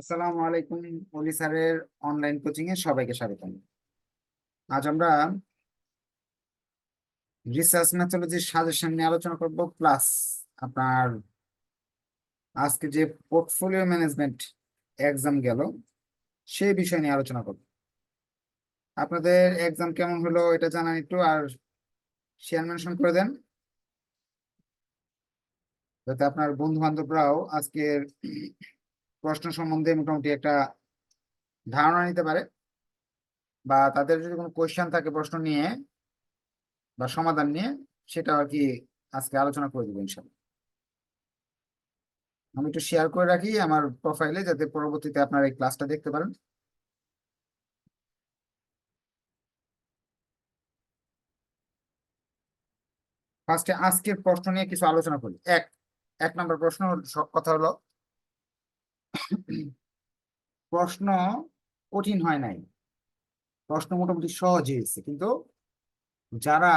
আসসালামু আলাইকুম অলি স্যারের অনলাইন কোচিং এ সবাইকে স্বাগতম। আজ আমরা রিসার্চ ম্যাথোলজির সাজেশন নিয়ে আলোচনা করব প্লাস আপনার আজকে যে পোর্টফোলিও ম্যানেজমেন্ট এক্সাম গেল, সেই বিষয় নিয়ে আলোচনা করব। আপনাদের এক্সাম কেমন হলো এটা জানান একটু, আর শেয়ার মেনশন করে দেন। যাতে আপনার বন্ধু বান্ধবরাও আজকের প্রশ্ন সম্বন্ধে মোটামুটি একটা ধারণা নিতে পারে। বা তাদের যদি কোনো কোয়েশ্চেন থাকে প্রশ্ন নিয়ে বা সমাধান নিয়ে, সেটা আর কি আজকে আলোচনা করে দেবো ইনশাল্লাহ। আমি একটু শেয়ার করে রাখি আমার প্রোফাইলে যাতে পরবর্তীতে আপনারা এই ক্লাসটা দেখতে পারেন। ফার্স্টে আজকের প্রশ্ন নিয়ে কিছু আলোচনা করি। এক এক নম্বর প্রশ্ন কথা হলো প্রশ্ন কঠিন হয় নাই। প্রশ্ন মোটামুটি সহজ হয়েছে কিন্তু যারা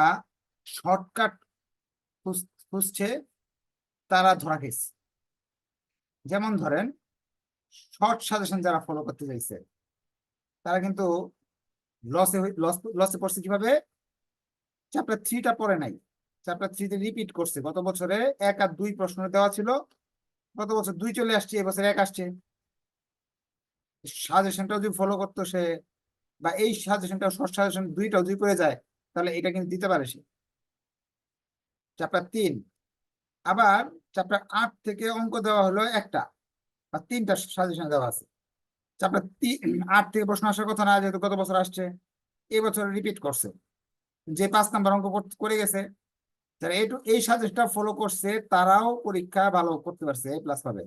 শর্টকাট খুঁজছে, তারা ধরা খেয়েছে। যেমন ধরেন, শর্ট সাজেশন যারা ফলো করতে চাইছে, তারা কিন্তু লসে লস পড়ছে কীভাবে? চ্যাপ্টার থ্রিটা পড়ে নাই। চ্যাপ্টার থ্রিতে রিপিট করছে। গত বছরে এক আর দুই প্রশ্ন দেওয়া ছিল। গত বছর দুই চলে আসছে এবছর এক আসছে। সাজেশনটা যদি ফলো করতো সে, বা এই সাজেশনটা শর্ট সাজেশন দুইটাও যদি করে যায়, তাহলে এটা কিন্তু দিতে পারে সে। চ্যাপ্টার তিন। আবার চ্যাপ্টার আট থেকে অঙ্ক দেওয়া হলো একটা, বা তিনটা সাজেশন দেওয়া আছে। চ্যাপ্টার তিন, আট থেকে প্রশ্ন আসার কথা না, যেহেতু গত বছর আসছে এবছর রিপিট করছে। যে পাঁচ নাম্বার অঙ্ক করে গেছে যারা এই সাজেশনটা ফলো করছে, তারাও পরীক্ষা ভালো করতে পারছে এ প্লাস পাবে।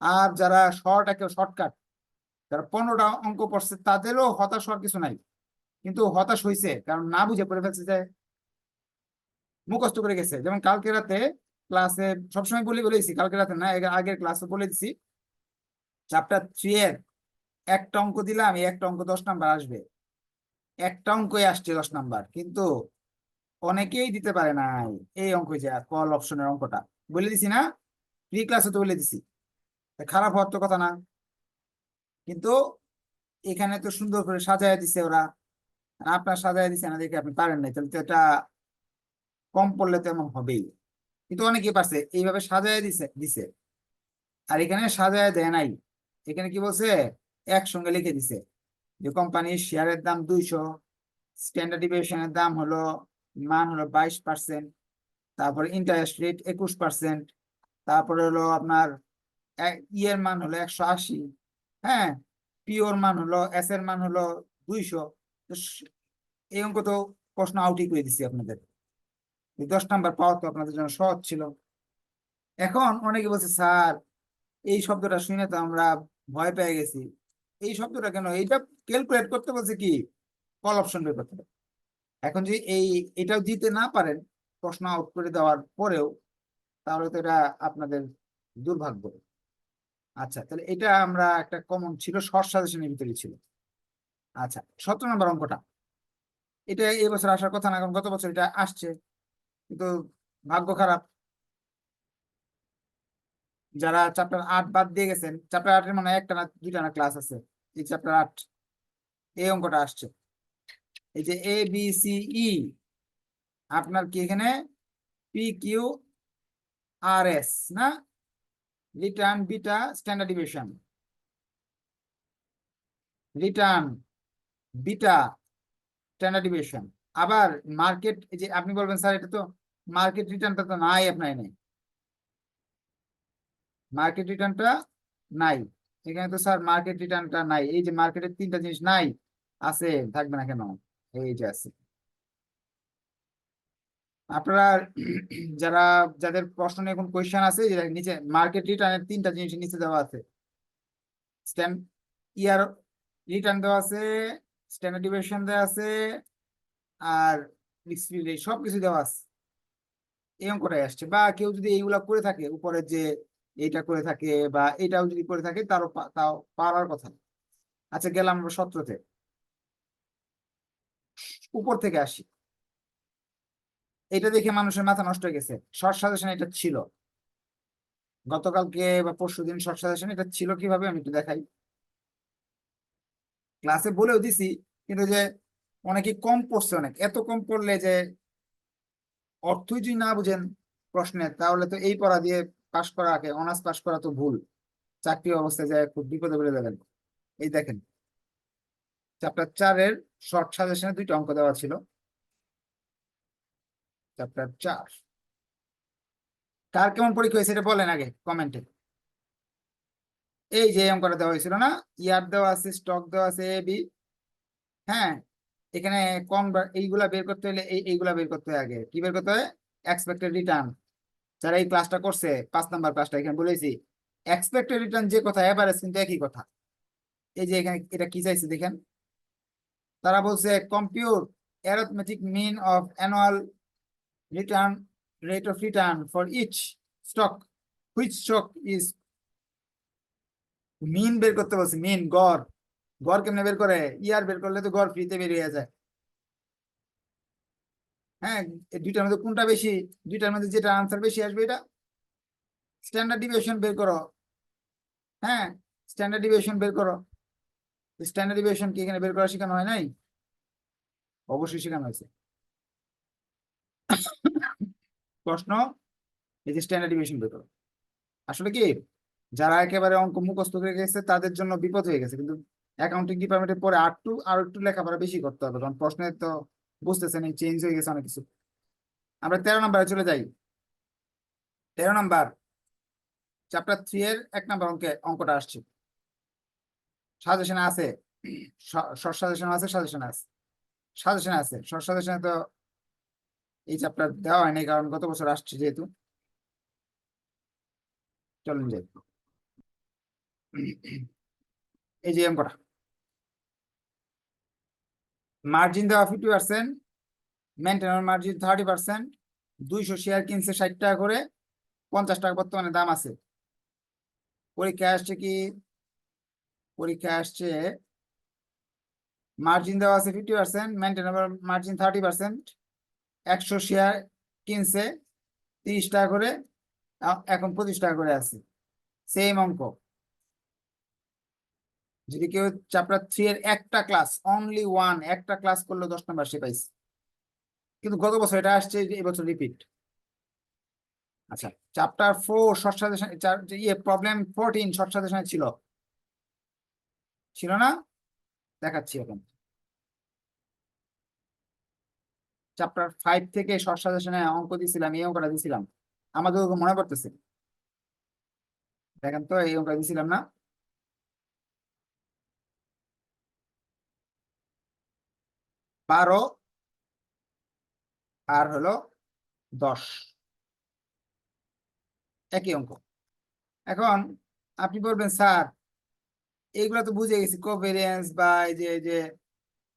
আর যারা শর্ট একে শর্টকাট যারা পনেরোটা অঙ্ক পড়ছে, তাদেরও হতাশ হওয়ার কিছু নাই। কিন্তু হতাশ হয়েছে কারণ না বুঝে পড়ে ফেলছে যে মুখস্থ করে গেছে। যেমন কালকে রাতে ক্লাসে সবসময় বলে বলেছি কালকে রাতে না আগের ক্লাসে বলে দিছি চ্যাপ্টার থ্রি এর একটা অঙ্ক দিলাম, এই একটা অঙ্ক দশ নাম্বার আসবে। একটা অঙ্কই আসছে দশ নাম্বার, কিন্তু অনেকেই দিতে পারে নাই। এই অঙ্ক যে কল অপশনের অঙ্কটা। বলে দিছি না প্রি ক্লাসে তো বলে দিছি। খারাপ হওয়ার তো কথা না। কিন্তু এখানে তো সুন্দর করে সাজায় দিছে ওরা। আপনার সাজায় দিছে না দেখে আপনি পারেন নাই, তাহলে তো এটা কম পড়লে তো এমন হবেই। কিন্তু অনেকেই পারছে, এইভাবে সাজায় দিছে দিছে। আর এখানে সাজায় দেয় নাই। এখানে কি বলছে? একসঙ্গে লিখে দিছে যে কোম্পানির শেয়ারের দাম দুইশো স্ট্যান্ডার্ড ডিভিয়েশনের দাম হলো মান হলো বাইশ পার্সেন্ট তারপরে ইন্টারেস্ট রেট একুশ পার্সেন্ট তারপরে হলো আপনার ইয়ের মান হলো একশো আশি হ্যাঁ? পিওর মান হলো এস এর মান হলো দুইশো এই অঙ্ক তো প্রশ্ন আউটই করে দিচ্ছি আপনাদের। দশ নাম্বার পাওয়া তো আপনাদের জন্য সহজ ছিল। এখন অনেকে বলছে, স্যার, এই শব্দটা শুনে তো আমরা ভয় পেয়ে গেছি। এই শব্দটা কেন? এইটা ক্যালকুলেট করতে বলছে কি? কল অপশন বের করতে। এখন যদি এই, এটাও দিতে না পারেন, প্রশ্ন আউট করে দেওয়ার পরেও, তাহলে তো এটা আপনাদের দুর্ভাগ্য। আচ্ছা তাহলে এটা আমরা একটা কমন ছিল শর্ট সাজেশনের ভিতরে ছিল। আচ্ছা সতেরো নম্বর অঙ্কটা। এটা এই বছর আসার কথা না, কারণ গত বছর এটা আসছে, কিন্তু ভাগ্য খারাপ। যারা চ্যাপ্টার আট বাদ দিয়ে গেছেন চ্যাপ্টার আটের মানে একটা না দুইটা না ক্লাস আছে, এই চ্যাপ্টার আট, এই অঙ্কটা আসছে। এই যে এ বি সি ই আপনার কি এখানে? পি কিউ আর এস না? Return beta standard division return beta standard division আবার মার্কেট যে আপনি বলবেন, স্যার, এটা তো মার্কেট রিটার্নটা তো নাই আপনার নেই মার্কেট রিটার্নটা নাই। এখানে তো, স্যার মার্কেট রিটার্নটা নাই। এই যে মার্কেটের তিনটা জিনিস নাই, আছে, থাকবে না কেন? আপনারা যারা, যাদের প্রশ্ন নিয়ে কোন কোয়েশ্চেন আছে নিচে মার্কেট রিটার্নের তিনটা জিনিস নিচে দেওয়া আছে। স্ট্যান্ড ইয়ার রিটার্ন দেওয়া আছে স্ট্যান্ডার্ড ডিভিয়েশন দেওয়া আছে, আর সব কিছু দেওয়া আছে। এই অঙ্কটাই আসছে। বা কেউ যদি এইগুলা করে থাকে, উপরে যে এইটা করে থাকে বা এটাও যদি করে থাকে, তারও তাও পারার কথা। আচ্ছা গেলাম আমরা সত্রতে। উপর থেকে আসি। এটা দেখে মানুষের মাথা নষ্ট হয়ে গেছে। শর্ট সাজেশন এটা ছিল। গতকালকে বা পরশুদিন শর্ট সাজেশন এটা ছিল কীভাবে আমি একটু দেখাই। ক্লাসে বলেও দিছি, কিন্তু যে অনেকে কম পড়ছে অনেক। এত কম পড়লে যে অর্থই যদি না বুঝেন প্রশ্নে, তাহলে তো এই পড়া দিয়ে পাশ করা আগে, অনার্স পাশ করা তো ভুল। চাকরি অবস্থায় যায় খুব বিপদে পড়ে যাবেন। এই দেখেন চ্যাপ্টার চারের শর্ট সাজেশনে দুইটা অঙ্ক দেওয়া ছিল। চ্যাপ্টার চার। কার কেমন পরীক্ষা হয়েছে এটা বলেন আগে কমেন্টে এই যে অঙ্কটা দেওয়া হয়েছিল না, ইয়ার দেওয়া আছে স্টক দেওয়া আছে এ বি হ্যাঁ এখানে কম এইগুলা বের করতে হলে এই, এইগুলা বের করতে হয় আগে। কি বের করতে হয়? এক্সপেক্টেড রিটার্ন যারা এই ক্লাসটা করছে, পাঁচ নাম্বার ক্লাসটা এখানে বলেছি এক্সপেক্টেড রিটার্ন যে কথা এভারেজ কিন্তু একই কথা। এই যে এখানে এটা কি চাইছে দেখেন? তারা বলছে compute arithmetic mean of annual return rate of return for each stock which stock is mean বের করতে বলছি মিন গড়। গড় কেমনে বের করে? ইয়ার বের করলে তো গড় ফ্রিতে বেরিয়ে যায়। হ্যাঁ দুইটার মধ্যে কোনটা বেশি? দুইটার মধ্যে যেটা আনসার বেশি আসবে এটা? স্ট্যান্ডার্ড ডিভিয়েশন বের করো। হ্যাঁ স্ট্যান্ডার্ড ডিভিয়েশন বের করো। স্ট্যান্ডার্ড ডিভিয়েশন কি এখানে বের করা শেখানো হয় নাই? অবশ্যই শেখানো হয়েছে। প্রশ্ন, এই যে স্ট্যান্ডার্ড ডিভিয়েশন বের আসলে কি, যারা একেবারে অঙ্ক মুখস্থ হয়ে গেছে, তাদের জন্য বিপদ হয়ে গেছে। কিন্তু অ্যাকাউন্টিং ডিপার্টমেন্টে পরে আর একটু আর একটু লেখাপড়া বেশি করতে হবে। কারণ প্রশ্নের তো বুঝতেছেন, এই চেঞ্জ হয়ে গেছে অনেক কিছু। আমরা তেরো নম্বরে চলে যাই। তেরো নম্বর চ্যাপ্টার থ্রি এর এক নম্বর অঙ্কে, অঙ্কটা আসছে। সাজেশনে আছে। শর্ট সাজেশন আছে সাজেশন আছে। সাজেশন আছে। শর্ট সাজেশনে তো এই চ্যাপ্টার দেওয়া হয়নি, কারণ গত বছর আসছে যেহেতু। চলুন যাই। এই যে অঙ্কটা মার্জিন দেওয়া fifty percent maintenance margin thirty percent দুইশো শেয়ার কিনছে ষাট টাকা করে, পঞ্চাশ টাকা বর্তমানে দাম আছে। পরীক্ষায় আসছে কি পরীক্ষায় আসছে। মার্জিন দেওয়া আছে fifty percent maintenance margin thirty percent একশো শেয়ার কিনছে, তিরিশ টাকা করে এখন পঁচিশ টাকা করে আছে। সেম অঙ্ক। যদি কেউ চ্যাপ্টার থ্রি এর একটা ক্লাস অনলি ওয়ান একটা ক্লাস করলে দশ নম্বর সে পাইছে। কিন্তু গত বছর এটা আসছে, এই বছর রিপিট আচ্ছা চ্যাপ্টার ফোর শর্ট সাজেশন ইয়ে প্রবলেম ফোরটিন শর্ট সাজেশনে ছিল। ছিল না? দেখাচ্ছি এখন। চ্যাপ্টার ফাইভ থেকে শর্ট সাজেশনে অঙ্ক দিছিলাম, এই অঙ্কটা দিছিলাম। আমাদের মনে পড়তেছে। দেখেন তো, এই অঙ্কটা দিছিলাম না। বারো আর হলো দশ। একই অঙ্ক। এখন আপনি বলবেন, স্যার এইগুলা তো বুঝে গেছি। কোভেরিয়েন্স বা এই যে যে,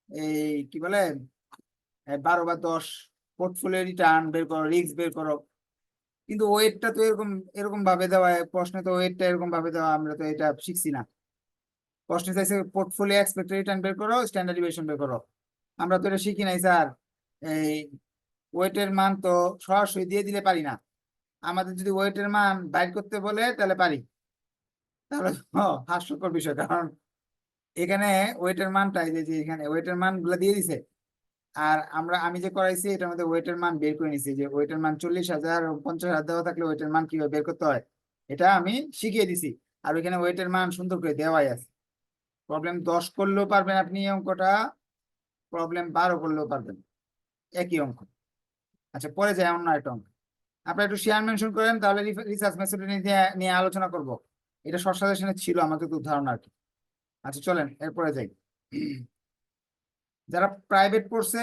এই কি বলে? বারো বা দশ পোর্টফোলিও রিটার্ন বের করো রিস্ক বের করো। কিন্তু ওয়েটটা তো এরকম এরকম ভাবে দেওয়া, প্রশ্নে তো ওয়েটটা এরকম ভাবে দেওয়া, আমরা তো এটা শিখছি না। প্রশ্নে চাইছে পোর্টফোলিও এক্সপেক্টেড রিটার্ন বের করো স্ট্যান্ডার্ড বের করো। আমরা তো এটা শিখি নাই, স্যার। এই ওয়েটের মান তো সরাসরি দিয়ে দিলে পারি না। আমাদের যদি ওয়েটের মান বাইর করতে বলে, তাহলে পারি। তাহলে হাস্যকর বিষয়, কারণ এখানে ওয়েটের মানটা এই যে এখানে ওয়েটের মানগুলো দিয়ে দিছে। আর আমরা, আমি যে করাইছি, এটার মধ্যে ওয়েটের মান বের করে নিছি, যে ওয়েটের মান চল্লিশ হাজার পঞ্চাশ হাজার দেওয়া থাকলে ওয়েটের মান কীভাবে বের করতে হয়, এটা আমি শিখিয়ে দিছি। আর ওইখানে ওয়েটের মান সুন্দর করে দেওয়াই আছে। প্রবলেম দশ করলেও পারবেন আপনি এই অঙ্কটা প্রবলেম বারো করলেও পারবেন, একই অঙ্ক। আচ্ছা পরে যায় অন্য একটা অঙ্ক। আপনারা একটু শেয়ার মেনশন করেন, তাহলে রিসার্চ নিয়ে নিয়ে আলোচনা করব। এটা শর্ট সাজেশনে ছিল আমাদের তো ধারণা আর কি। আচ্ছা চলেন, এরপরে যাই। যারা প্রাইভেট পড়ছে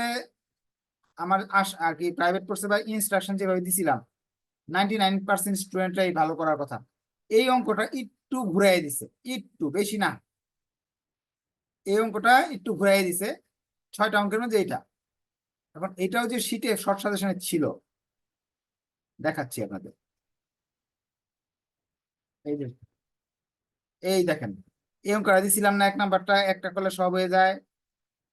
আমার আশ আর কি প্রাইভেট পড়ছে বা ইনস্ট্রাকশন যেভাবে দিছিলাম নাইনটি নাইন পার্সেন্ট স্টুডেন্টরাই ভালো করার কথা। এই অঙ্কটা একটু ঘুরাই দিছে, একটু, বেশি না। এই অঙ্কটা একটু ঘুরাই দিছে, ছয়টা অঙ্কের মধ্যে এইটা। এখন এটাও যে শীটে শর্ট সাজেশনে ছিল, দেখাচ্ছি আপনাদের। এই যে এই দেখেন এই অঙ্কটা দিছিলাম না, এক নাম্বারটা, একটা করলে সব হয়ে যায়।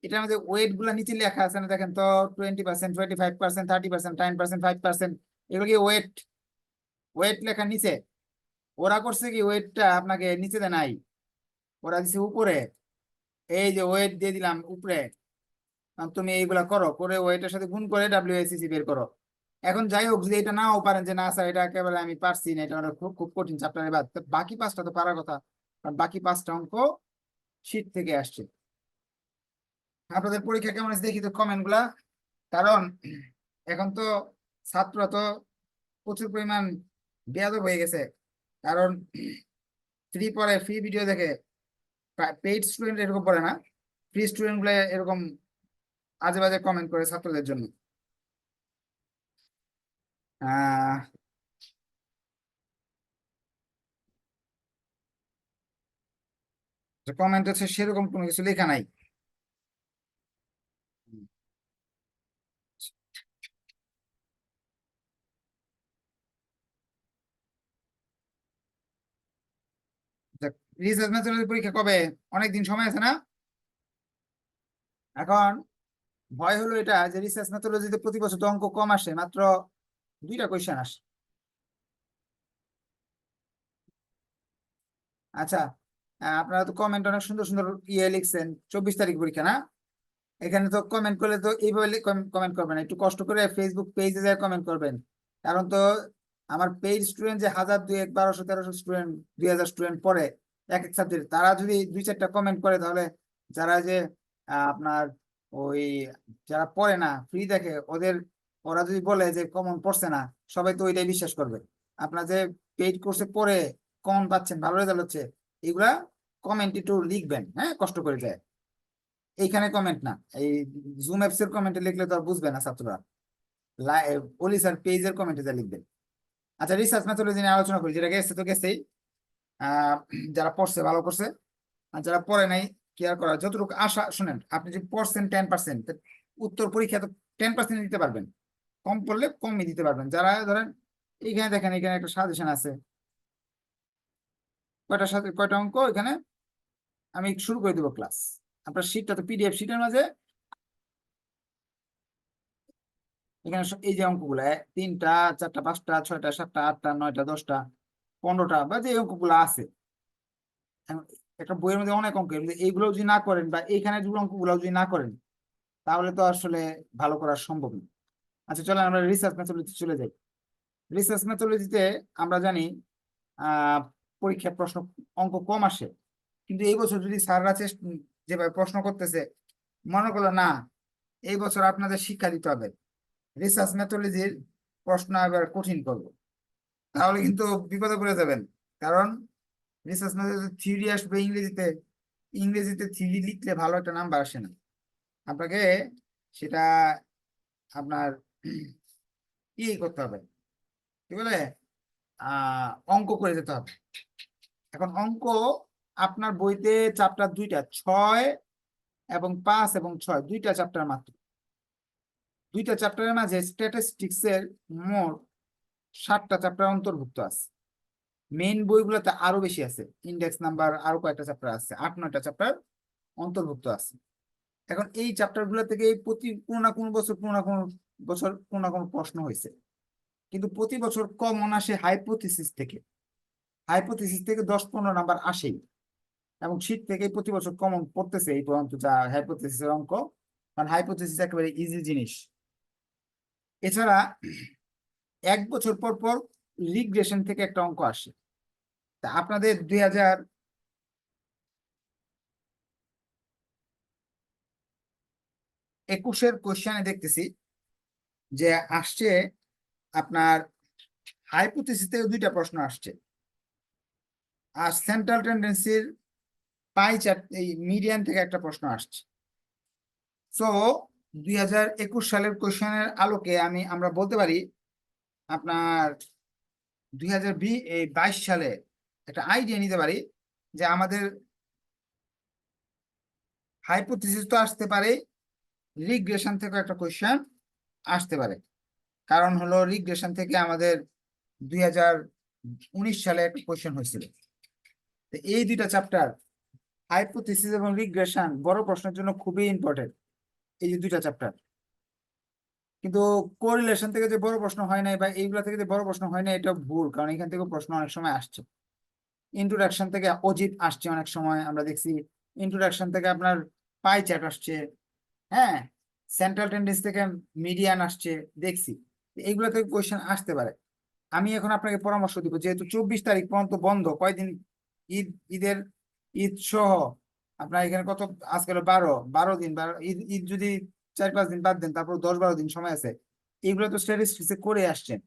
এটার মধ্যে ওয়েটগুলা নিচে লেখা আছে না, দেখেন তো twenty percent twenty five percent thirty percent ten percent five percent এগুলো কি ওয়েট ওয়েট লেখা নিচে। ওরা করছে কি ওয়েটটা আপনাকে নিচে দেয় নাই। ওরা দিছে উপরে। এই যে ওয়েট দিয়ে দিলাম উপরে। তুমি এইগুলা করো, করে ওয়েটের সাথে গুণ করে ডাব্লিউএসিসি বের করো। এখন যাই হোক, যদি এটা নাও পারেন যে, না স্যার, এটা একেবারে আমি পারছি না, এটা খুব খুব কঠিন চ্যাপ্টারের বাদ বাকি পাঁচটা তো পারার কথা। বাকি পাঁচটা অঙ্ক শীট থেকে আসছে। আপনাদের পরীক্ষা কেমন আছে দেখি তো কমেন্টগুলা। কারণ এখন তো ছাত্র তো প্রচুর পরিমাণ বেয়াদব হয়ে গেছে। কারণ ফ্রি পড়ে ফ্রি ভিডিও দেখে। পেইড স্টুডেন্ট এরকম পড়ে না। ফ্রি স্টুডেন্টগুলো এরকম আজে বাজে কমেন্ট করে ছাত্রদের জন্য। আহ কমেন্ট হচ্ছে সেরকম কোনো কিছু লেখা নাই। পরীক্ষা কবে? অনেকদিন সময় আছে না? এখন ভয় হলো এটা যে রিসার্চ মেথডোলজিতে প্রতি বছর অঙ্ক কম আসে, মাত্র দুইটা কোয়েশ্চেন আসে। আচ্ছা আপনারা তো কমেন্ট অনেক সুন্দর সুন্দর ইয়ে লিখছেন। চব্বিশ তারিখ পরীক্ষা, না? এখানে তো কমেন্ট করলে তো এইভাবে কমেন্ট করবেন একটু কষ্ট করে ফেসবুক পেজে যায় কমেন্ট করবেন। কারণ তো আমার পেইড স্টুডেন্ট যে হাজার দুই এক বারোশো, তেরোশো স্টুডেন্ট দুই হাজার স্টুডেন্ট পড়ে এক এক সাবজেক্ট তারা যদি দুই চারটা কমেন্ট করে, তাহলে যারা যে আপনার ওই যারা পড়ে না ফ্রি দেখে, ওদের, ওরা যদি বলে যে কমন পড়ছে না, সবাই তো ওইটাই বিশ্বাস করবে। আপনার যে পেইড কোর্সে পড়ে কমন পাচ্ছেন, ভালো রেজাল্ট হচ্ছে। এগুলা কমেন্ট একটু লিখবেন হ্যাঁ? কষ্ট করে যায়। এইখানে কমেন্ট না। এই জুম অ্যাপস এর কমেন্টে লিখলে তো আর বুঝবে না ছাত্ররা। ওলি স্যার পেজের কমেন্টে যা লিখবেন। আচ্ছা রিসার্চ মেথোলজি নিয়ে আলোচনা করি যেটা গেছে তো গেছেই। যারা পড়ছে, ভালো করছে আর যারা পড়ে নাই কেয়ার করা যতটুকু আশা, শুনেন, আপনি যদি পড়ছেন টেন পার্সেন্ট উত্তর পরীক্ষা তো টেন পার্সেন্ট দিতে পারবেন। কম পড়লে কমই দিতে পারবেন। যারা, ধরেন, এইখানে দেখেন এখানে একটা সাজেশন আছে। কয়টা সাথে, কয়টা অঙ্ক? এখানে আমি শুরু করে দেবো ক্লাস আপনার শীটটা তো পিডিএফ শীটের মাঝে। এখানে এই যে অঙ্কগুলো তিনটা, চারটা, পাঁচটা, ছয়টা, সাতটা, আটটা, নয়টা, দশটা, পনেরোটা বা যে অঙ্কগুলো আছে। একটা বইয়ের মধ্যে অনেক অঙ্ক এইগুলো যদি না করেন বা এইখানে যে অঙ্কগুলো যদি না করেন, তাহলে তো আসলে ভালো করা সম্ভব না। আচ্ছা চলেন আমরা রিসার্চ মেথোলজি চলে যাই। রিসার্চ মেথোলজিতে আমরা জানি আহ পরীক্ষার প্রশ্ন, অঙ্ক কম আসে। কিন্তু এই বছর যদি স্যাররা যেভাবে প্রশ্ন করতেছে, মনে করল না, এই বছর আপনাদের শিক্ষা দিতে হবে। রিসার্চ মেথোলজির প্রশ্ন এবার কঠিন করব। তাহলে কিন্তু বিপদে পড়ে যাবেন। কারণ রিসার্চ মেথোলজি থিওরি আসবে ইংরেজিতে। ইংরেজিতে থিওরি লিখলে ভালো একটা নাম্বার আসে না। আপনাকে সেটা আপনার কি করতে হবে। কি বলে? অঙ্ক করে যেতে হবে। এখন অঙ্ক আপনার বইতে চ্যাপ্টার দুইটা, ছয় এবং পাঁচ এবং ছয়, দুইটা চ্যাপ্টার মাত্র। দুইটা চ্যাপ্টারের মাঝে স্ট্যাটিস্টিক্স এর মোট ষাটটা চ্যাপ্টার অন্তর্ভুক্ত আছে। মেইন বইগুলোতে আরও বেশি আছে ইন্ডেক্স নাম্বার আরও কয়েকটা চ্যাপ্টার আছে, আট, নয়টা চ্যাপ্টার অন্তর্ভুক্ত আছে। এখন এই চ্যাপ্টারগুলো থেকে প্রতি কোনো না কোনো বছর, কোনো না কোনো বছর কোনো না কোনো প্রশ্ন হয়েছে কিন্তু প্রতি বছর কমন আসে হাইপোথিসিস থেকে। হাইপোথিসিস থেকে দশ পনেরো নাম্বার আসেই। এবং শীত থেকে প্রতি বছর কমন পড়তেছে এই পর্যন্ত যা হাইপোথিসিসের অঙ্ক। কারণ হাইপোথিসিস একেবারে ইজি জিনিস। এছাড়া এক বছর পর পর রিগ্রেশন থেকে একটা অঙ্ক আসে। তা আপনাদের দুই হাজার একুশের কোশ্চেনে দেখতেছি যে আসছে আপনার হাইপোথিসিস থেকে দুইটা প্রশ্ন আসছে। আর সেন্ট্রাল টেন্ডেন্সির পাই চার্ট এই মিডিয়ান থেকে একটা প্রশ্ন আসছে। সো দুই হাজার একুশ সালের কোশ্চেনের আলোকে আমি, আমরা বলতে পারি, আপনার দুই হাজার বাইশ সালে একটা আইডিয়া নিতে পারি যে আমাদের হাইপোথিসিস তো আসতে পারে রিগ্রেশন থেকে একটা কোশ্চেন আসতে পারে। কারণ হলো রিগ্রেশন থেকে আমাদের দুই হাজার উনিশ সালে একটা কোশ্চেন হয়েছিল। এই দুইটা চ্যাপ্টার হাইপোথিসিস এবং রিগ্রেশন বড় প্রশ্নের জন্য খুবই ইম্পর্টেন্ট এই যে দুইটা চ্যাপ্টার কিন্তু কোরিলেশন থেকে যে বড় প্রশ্ন হয় নাই বা এইগুলা থেকে যে বড় প্রশ্ন হয় না এটা ভুল, কারণ এখান থেকে প্রশ্ন অনেক সময় আসছে। ইন্ট্রোডাকশন থেকে অজিত আসছে অনেক সময়, আমরা দেখছি ইন্ট্রোডাকশন থেকে আপনার পাই চ্যাট আসছে হ্যাঁ? সেন্ট্রাল টেন্ডেন্স থেকে মিডিয়ান আসছে, দেখছি। এইগুলো থেকে কোয়েশ্চেন আসতে পারে। আমি এখন আপনাকে পরামর্শ দিব, যেহেতু চব্বিশ তারিখ পর্যন্ত বন্ধ, কয়দিন ঈদ, ঈদের ঈদ সহ আপনার এখানে কত, আজকে বারো বারো দিন, বারো, ঈদ ঈদ যদি চার পাঁচ দিন বাদ দেন, তারপর দশ বারো দিন সময় আছে, এগুলো তো স্ট্যাটিস্টিক্সে করে আসছেন।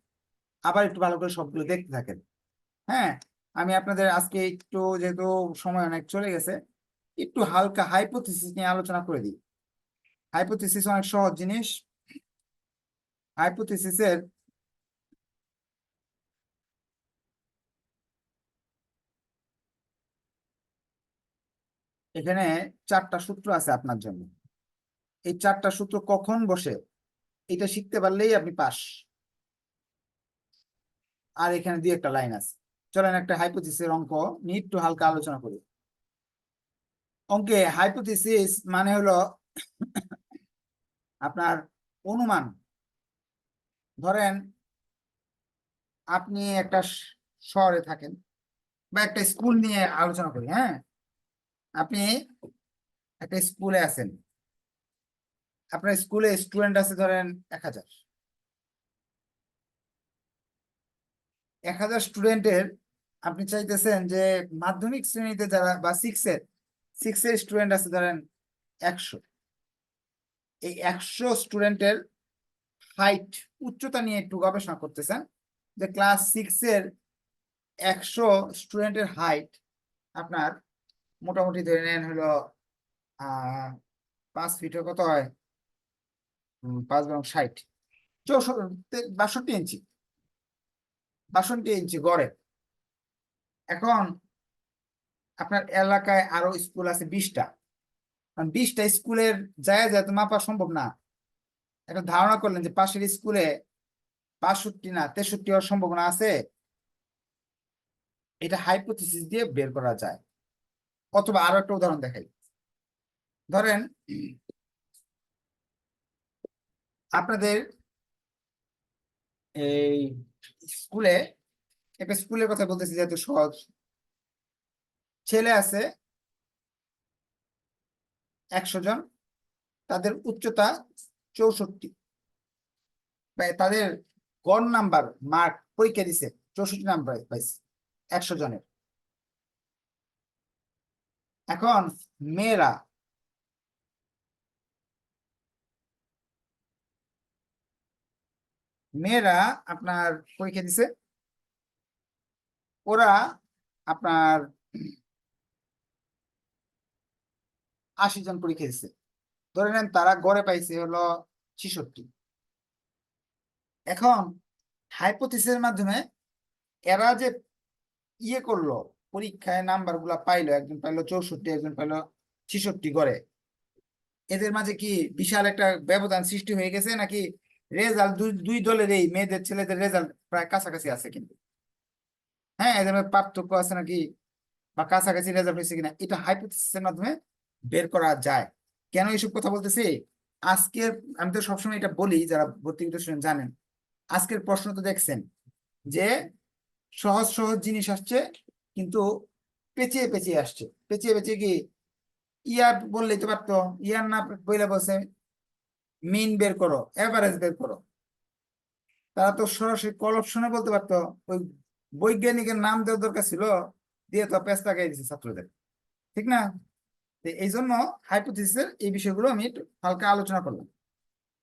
আবার একটু ভালো করে সবগুলো দেখতে থাকেন। হ্যাঁ আমি আপনাদের আজকে একটু যেহেতু সময় অনেক চলে গেছে, একটু হালকা হাইপোথিসিস নিয়ে আলোচনা করে দিই। হাইপোথিসিস অনেক সহজ জিনিস হাইপোথিসিসের এখানে চারটা সূত্র আছে আপনার জন্য। এই চারটা সূত্র কখন বসে? এটা শিখতে পারলেই আপনি পাস। আর এখানে দুই একটা লাইন আছে। চলেন একটা হাইপোথিসের অঙ্ক নিয়ে একটু হালকা আলোচনা করি। অঙ্কে হাইপোথিসিস মানে হলো আপনার অনুমান ধরেন আপনি একটা শহরে থাকেন বা একটা স্কুল নিয়ে আলোচনা করি হ্যাঁ? আপনি একটা স্কুলে আছেন। আপনার স্কুলে স্টুডেন্ট আছে ধরেন এক হাজার। এক হাজার স্টুডেন্টের আপনি চাইতেছেন যে মাধ্যমিক শ্রেণীতে যারা বা সিক্সের সিক্সের স্টুডেন্ট আছে ধরেন একশো। এই একশো স্টুডেন্টের হাইট উচ্চতা নিয়ে একটু গবেষণা করতেছেন, যে ক্লাস সিক্সের একশো স্টুডেন্টের হাইট আপনার মোটামুটি ধরে নেন হলো পাঁচ ফিটে কত হয়? পাঁচ বারো ষাট। চৌষট্টি বাষট্টি ইঞ্চি। বাষট্টি ইঞ্চি গড়ে। এখন আপনার এলাকায় আরও স্কুল আছে বিশটা। বিশটা স্কুলের জায়গা যায় তো মাপা সম্ভব না একটা ধারণা করলেন যে পাশের স্কুলে বাষট্টি না তেষট্টি হওয়ার সম্ভাবনা আছে। এটা হাইপোথিসিস দিয়ে বের করা যায়। অথবা আরও একটা উদাহরণ দেখাই। ধরেন, আপনাদের এই স্কুলে, একটা স্কুলের কথা বলতেছি যেহেতু সহজ। ছেলে আছে একশো জন, তাদের উচ্চতা চৌষট্টি। তাদের গড় নাম্বার, মার্ক, পরীক্ষা দিছে, চৌষট্টি নাম্বার পাইছে একশো জনের। এখন মেয়েরা মেয়েরা আপনার পরীক্ষা দিছে, ওরা আপনার আশি জন পরীক্ষা দিছে। ধরে নেন তারা গড়ে পাইছে হলো ছিষট্টি। এখন হাইপোথিসের মাধ্যমে এরা যে ইয়ে করল, পরীক্ষায় নাম্বারগুলা পাইলো, একজন পাইলো চৌষট্টি, একজন পাইলো ছিষট্টি গড়ে। এদের মাঝে কি বিশাল একটা ব্যবধান সৃষ্টি হয়ে গেছে নাকি রেজাল্ট দুই দুই দলের এই মেয়েদের, ছেলেদের রেজাল্ট প্রায় কাছাকাছি আছে কিন্তু? হ্যাঁ এদের মধ্যে পার্থক্য আছে নাকি বা কাছাকাছি রেজাল্ট হয়েছে কিনা? এটা হাইপোথিসিসের মাধ্যমে বের করা যায়। কেন এইসব কথা বলতেছি? আজকের, আমি তো সবসময় এটা বলি, যারা ভর্তি স্টুডেন্ট জানেন। আজকের প্রশ্ন তো দেখছেন যে সহজ সহজ জিনিস আসছে, কিন্তু পেঁচিয়ে পেঁচিয়ে আসছে। পেঁচিয়ে পেঁচিয়ে কি ইয়ার বললেই তো পারতো, ইয়ার না বইলে বলছে মিন বের করো এভারেজ বের করো। তারা তো সরাসরি কল অপশনে বলতে পারতো, ওই বৈজ্ঞানিকের নাম দেওয়ার দরকার ছিল, দিয়ে তো পেস্তা গাই দিচ্ছে ছাত্রদের। ঠিক না? এই জন্য হাইপোথিসিসের এই বিষয়গুলো আমি একটু হালকা আলোচনা করলাম।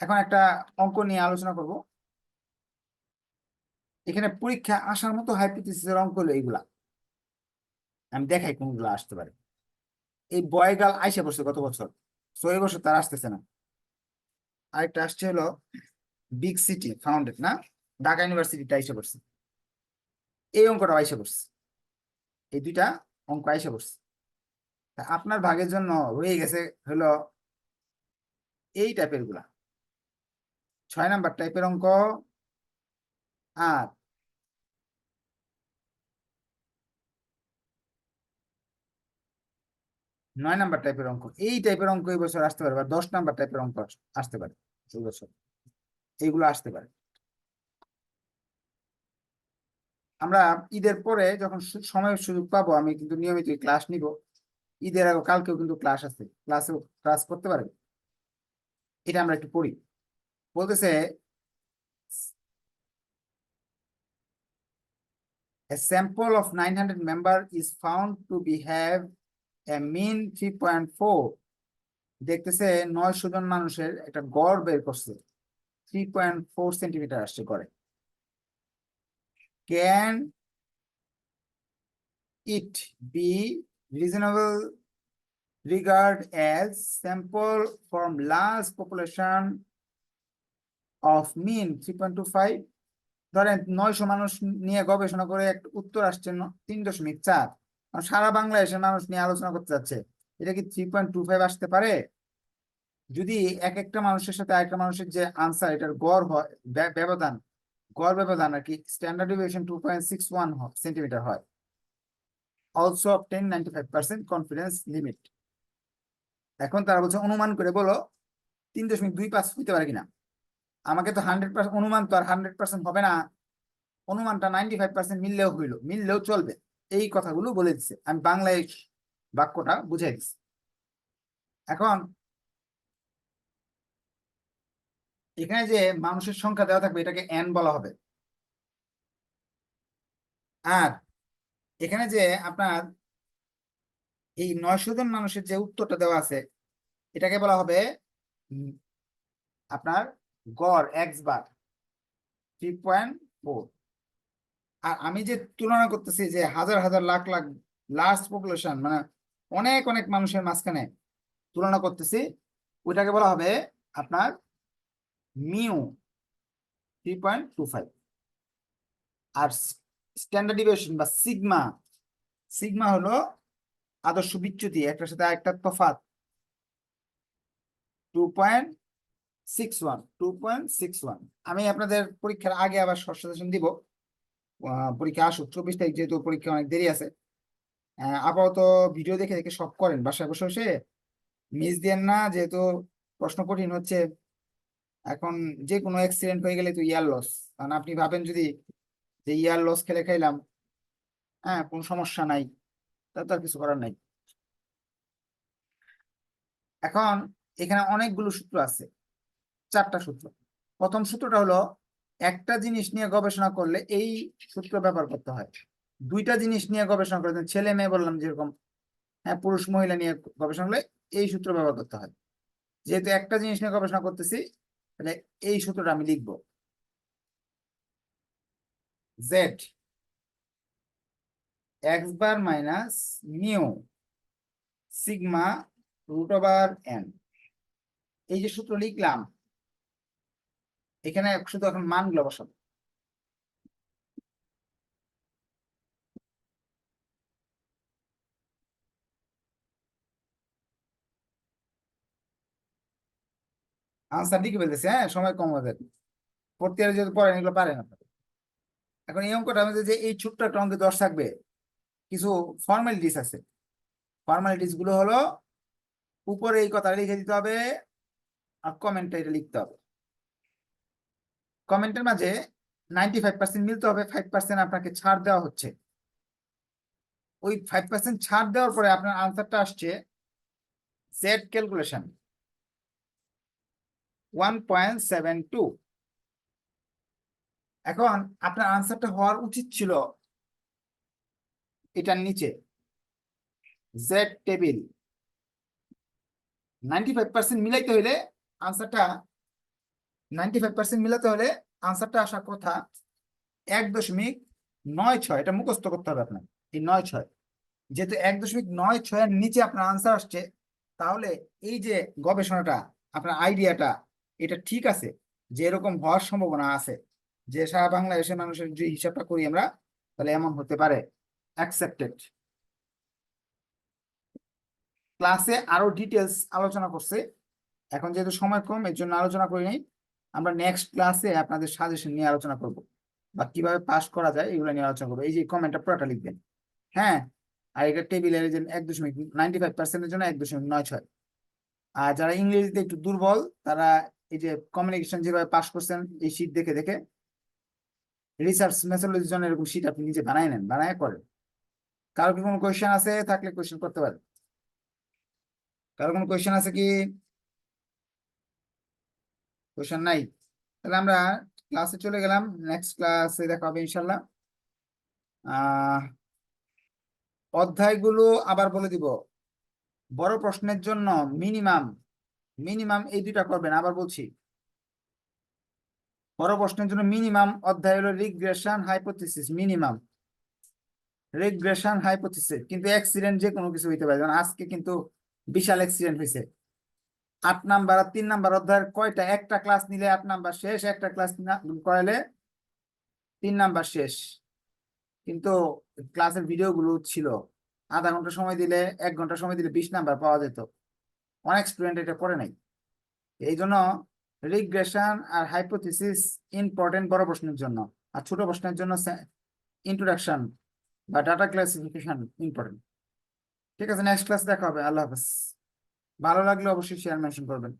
এখন একটা অঙ্ক নিয়ে আলোচনা করব। এখানে পরীক্ষা আসার মতো হাইপোথিসিসের অঙ্ক হলো এইগুলা। আমি দেখাই কোনগুলো আসতে পারে। এই বয়গাল আইসা পড়ছে গত বছর ছয় বছর তার আসতেছে না। আরেকটা আসছে হলো বিগ সিটি ফাউন্ডেড না? ঢাকা ইউনিভার্সিটিটা আইসা পড়ছে। এই অঙ্কটা আইসা পড়ছে। এই দুইটা অঙ্ক আইসা পড়ছে। আপনার ভাগের জন্য রয়ে গেছে হলো এই টাইপেরগুলা। ছয় নাম্বার টাইপের অঙ্ক আর নয় নাম্বার টাইপের অঙ্ক, এই টাইপের অঙ্ক এই বছর আসতে পারে বা দশ নাম্বার টাইপের অঙ্ক আসতে পারে এই বছর। এইগুলো আসতে পারে। আমরা ঈদের পরে যখন সময় সুযোগ পাবো, আমি কিন্তু নিয়মিত ক্লাস নিব। ঈদের আগে কালকেও কিন্তু ক্লাস আছে। ক্লাসেও ক্লাস করতে পারবে এটা আমরা একটু পড়ি। বলতেছে, A sample of 900 member is found to be have a mean 3.4 দেখতেছে, নয়শো জন মানুষের একটা গড় বের করছে। থ্রি পয়েন্ট ফোর সেন্টিমিটার আসছে গড়ে। Can it be reasonable regard as sample from large population of mean 3.25 ধরেন নয়শো মানুষ নিয়ে গবেষণা করে একটা উত্তর আসছে তিন দশমিক চার। সারা বাংলাদেশের মানুষ নিয়ে আলোচনা করতে যাচ্ছে। এটা কি থ্রি পয়েন্ট টু ফাইভ আসতে পারে? যদি এক একটা মানুষের সাথে আরেকটা মানুষের যে আনসার, এটার গড় হয় ব্যবধান, গড় ব্যবধান আর কি standard deviation two point six one centimetre হয়। Also obtain ninety five percent confidence limit এখন তারা বলছে, অনুমান করে বলো, তিন দশমিক দুই হইতে পারে কিনা? আমাকে তো হান্ড্রেড পার্সেন্ট অনুমান তো আর হান্ড্রেড পার্সেন্ট হবে না। অনুমানটা নাইনটি ফাইভ পার্সেন্ট মিললেও হইল, মিললেও চলবে। এই কথাগুলো বলে দিচ্ছে আমি বাংলায় বাক্যটা বুঝাই দিচ্ছি এখন এখানে যে মানুষের সংখ্যা দেওয়া থাকবে, এটাকে এন বলা হবে। আর এখানে যে আপনার এই নয়শো জন মানুষের যে উত্তরটা দেওয়া আছে, এটাকে বলা হবে আপনার গড় এক্স বার থ্রি পয়েন্ট আর আমি যে তুলনা করতেছি যে হাজার হাজার লাখ লাখ লার্জ পপুলেশন মানে অনেক অনেক মানুষের মাঝখানে তুলনা করতেছি, ওইটাকে বলা হবে আপনার mu three point two five আর স্ট্যান্ডার্ড ডিভিয়েশন বা সিগমা সিগমা হলো আদর্শ বিচ্যুতি, একটার সাথে আরেকটা তফাৎ। টু পয়েন্ট সিক্স ওয়ান আমি আপনাদের পরীক্ষার আগে আবার সাজেশন দিব। পরীক্ষা আসুক, চব্বিশ তারিখ যেহেতু পরীক্ষা অনেক দেরি আছে। আপাতত ভিডিও দেখে দেখে সব করেন, বাসায় বসে বসে মিস দেন না, যেহেতু প্রশ্ন কঠিন হচ্ছে। এখন যে কোনো অ্যাক্সিডেন্ট হয়ে গেলে তো ইয়ার লস কারণ আপনি ভাবেন যদি যে ইয়ার লস খেলে খাইলাম হ্যাঁ কোনো সমস্যা নাই। তা তো আর কিছু করার নাই। এখন এখানে অনেকগুলো সূত্র আছে, চারটা সূত্র। প্রথম সূত্রটা হলো, একটা জিনিস নিয়ে গবেষণা করলে এই সূত্র ব্যবহার করতে হয়। দুইটা জিনিস নিয়ে গবেষণা করতে ছেলে মেয়ে বললাম যেরকম হ্যাঁ পুরুষ মহিলা নিয়ে গবেষণা করলে এই সূত্র ব্যবহার করতে হয়। যেহেতু একটা জিনিস নিয়ে গবেষণা করতেছি, তাহলে এই সূত্রটা আমি লিখব। Z X bar minus mu sigma root over N এই যে সূত্র লিখলাম, এখানে শুধু এখন মানগুলো বসাবো। আনসার লিখে ফেলতেছে হ্যাঁ সময় কম হবে। পড়তে যদি পড়েন, এগুলো পারেন আপনারা। এখন এই অঙ্কটা আমাদের যে এই ছোট্ট একটা অঙ্কে দশ থাকবে, কিছু ফর্মালিটিস আছে। ফর্মালিটিসগুলো হলো, উপরে এই কথা লিখে দিতে হবে আর কমেন্টে এটা লিখতে হবে। কমেন্টের মাঝে নাইনটি ফাইভ পার্সেন্ট মিলতে হবে ফাইভ পার্সেন্ট আপনাকে ছাড় দেওয়া হচ্ছে। ওই ফাইভ পার্সেন্ট ছাড় দেওয়ার পরে আপনার আনসারটা আসছে Z calculation one point seven two এখন আপনার আনসারটা হওয়ার উচিত ছিল এটার নিচে। Z table ninety five percent মিলাইতে হলে আনসারটা নাইনটি ফাইভ পার্সেন্ট মিলাতে হলে আনসারটা আসার কথা এক দশমিক নয় ছয়। এটা মুখস্থ করতে হবে আপনার এই নয় ছয়। যেহেতু এক দশমিক নয় ছয়ের নিচে আপনার আনসার আসছে, তাহলে এই যে গবেষণাটা, আপনার আইডিয়াটা এটা ঠিক আছে, যে এরকম হওয়ার সম্ভাবনা আছে। যে সারা বাংলাদেশের মানুষের যে হিসাবটা করি আমরা, তাহলে এমন হতে পারে। অ্যাকসেপ্টেড ক্লাসে আরও ডিটেলস আলোচনা করছে। এখন যেহেতু সময় কম, এর জন্য আলোচনা করি নাই। আমরা নেক্সট ক্লাসে আপনাদের সাজেশন নিয়ে আলোচনা করব। বা কীভাবে পাস করা যায়, এগুলো নিয়ে আলোচনা করব। এই যে কমেন্টটা পুরোটা লিখবেন। হ্যাঁ আর এটা টেবিলের যে এক দশমিক নাইনটি ফাইভ পার্সেন্টের জন্য এক দশমিক নয় ছয়। আর যারা ইংরেজিতে একটু দুর্বল, তারা এই যে কমিউনিকেশন যেভাবে পাস করছেন, এই শীট দেখে দেখে রিসার্চ মেথোলজির জন্য এরকম শিট আপনি নিজে বানায় নেন, বানায় করেন। কারও কি কোনো কোয়েশ্চেন আছে? থাকলে কোয়েশ্চেন করতে পারেন। কারও কোনো কোয়েশ্চেন আছে কি? কোয়েশ্চেন নাই। তাহলে আমরা ক্লাসে চলে গেলাম। নেক্সট ক্লাসে দেখা হবে ইনশাল্লাহ অধ্যায়গুলো আবার বলে দিব। বড় প্রশ্নের জন্য মিনিমাম মিনিমাম এই দুটা করবেন, আবার বলছি। বড় প্রশ্নের জন্য মিনিমাম অধ্যায় হলো regression hypothesis minimum regression hypothesis কিন্তু অ্যাক্সিডেন্ট যে কোনো কিছু হইতে পারে, যেমন আজকে কিন্তু বিশাল অ্যাক্সিডেন্ট হয়েছে আট নাম্বার আর তিন নাম্বার অধ্যায়ের কয়টা? একটা ক্লাস নিলে আট নাম্বার শেষ, একটা ক্লাস করাইলে তিন নাম্বার শেষ। কিন্তু ক্লাসের ভিডিওগুলো ছিল। আধা ঘণ্টা সময় দিলে, এক ঘণ্টা সময় দিলে বিশ নাম্বার পাওয়া যেত। অনেক স্টুডেন্ট এটা করে নাই। এই জন্য রিগ্রেশন আর হাইপোথিসিস ইম্পর্টেন্ট বড় প্রশ্নের জন্য। আর ছোট প্রশ্নের জন্য ইন্ট্রোডাকশন বা ডাটা ক্লাসিফিকেশন ইম্পর্টেন্ট। ঠিক আছে, নেক্সট ক্লাস দেখা হবে। আল্লাহ হাফেজ। ভালো লাগলে অবশ্যই শেয়ার মেনশন করবেন।